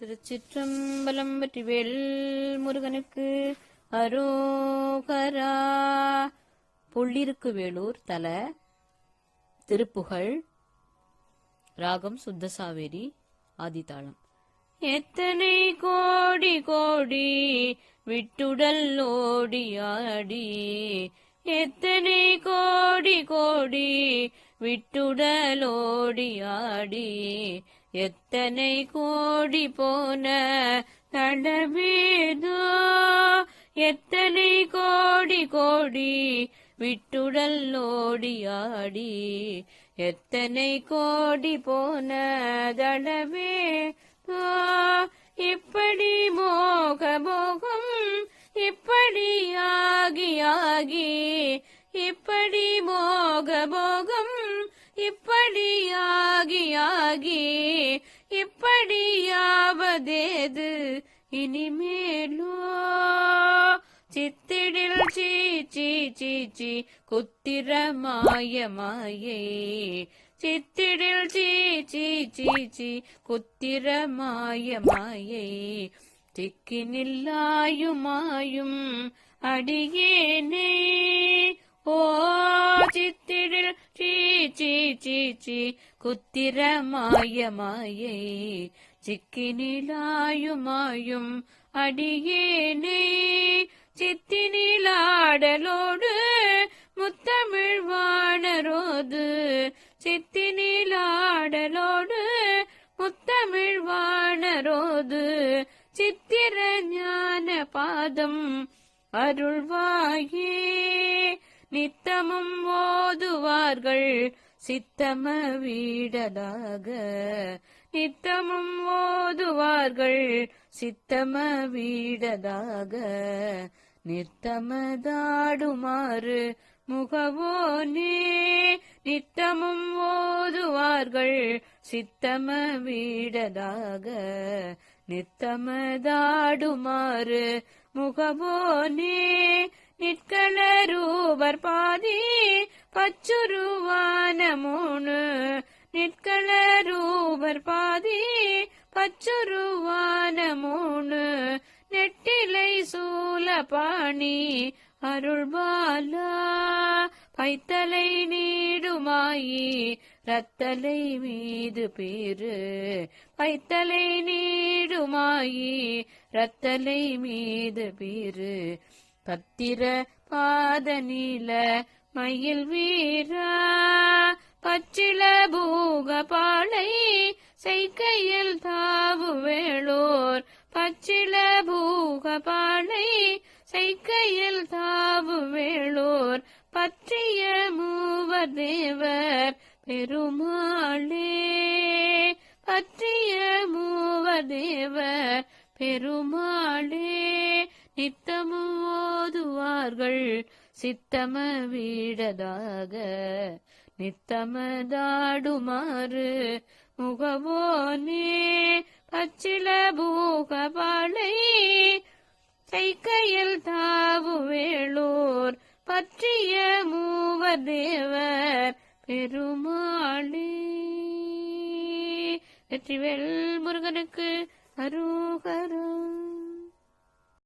திருச்சிற்றம்பலம் வெற்றிவேல் முருகனுக்கு அரோகரா. புள்ளிருக்கு வேலூர் தல. திருப்புகழ். ராகம் சுத்தசாவேரி ஆதிதாளம். எத்தனை கோடி கோடி விட்டுடல் ஓடியாடி. எத்தனை கோடி கோடி விட்டுடலோடியாடி. எத்தனை கோடி போன தடவேதோ. எத்தனை கோடி கோடி விட்டுடல் ஓடியாடி எத்தனை கோடி போன தடவே இப்படி மோக மோகம் இனிமேலோ? சித்திடில் சீ சீ சீ சீ குத்திர மாய மாயை. சித்திடில் சீ சீ சீ சீ குத்திர மாய மாயை. திக்கி நில்லாயுமாயும் அடியேனே. ஓ சித்திடில் சீ சீ சீ சீ குத்திர மாய மாயை. சிக்கி நிலாயுமாயும் அடியேனே. சித்தினிலாடலோடு முத்தமிழ் வாணரோது சித்தினிலாடலோடு முத்தமிழ் வாணரோது சித்திர ஞான பாதம் அருள்வாயே. நித்தமும் ஓதுவார்கள் சித்தம வீடதாக. நித்தமும் ஓதுவார்கள். சித்தம வீடதாக நித்தமதாடுமாறு முகவோனே நித்தமும் ஓதுவார்கள். சித்தம வீடதாக நித்தமதாடுமாறு முகவோனே நிற்கல ரூபர் பாதி பச்சுருவான மூணு. நிற்களரூபர் பாதி பச்சுருவான மூணு நெட்டிலை சூலபாணி அருள்பாலா பைத்தலை நீடுமாயி ரத்தலை மீது பேரு பைத்தலை நீடுமாயி ரத்தலை மீது பேரு பத்திர பாத நீல மயில் வீரா பச்சில பூக பாளை செய்கையில் தாவு வேளோர் பச்சில பூக பாளை செய்கையில் தாவு வேளோர் பற்றிய மூவர் தேவர் பெருமாளே. பற்றிய மூவர் தேவர் பெருமாளே. நித்தமும் ஓதுவார்கள் சித்தம வீடதாக. நித்தமதாடுமாறு முகவோனே பச்சில பூகபாளை சைக்கையில் தாவு வேளூர் பற்றிய மூவர் தேவர் பெருமாளே. வெற்றிவேல் முருகனுக்கு அருகரம்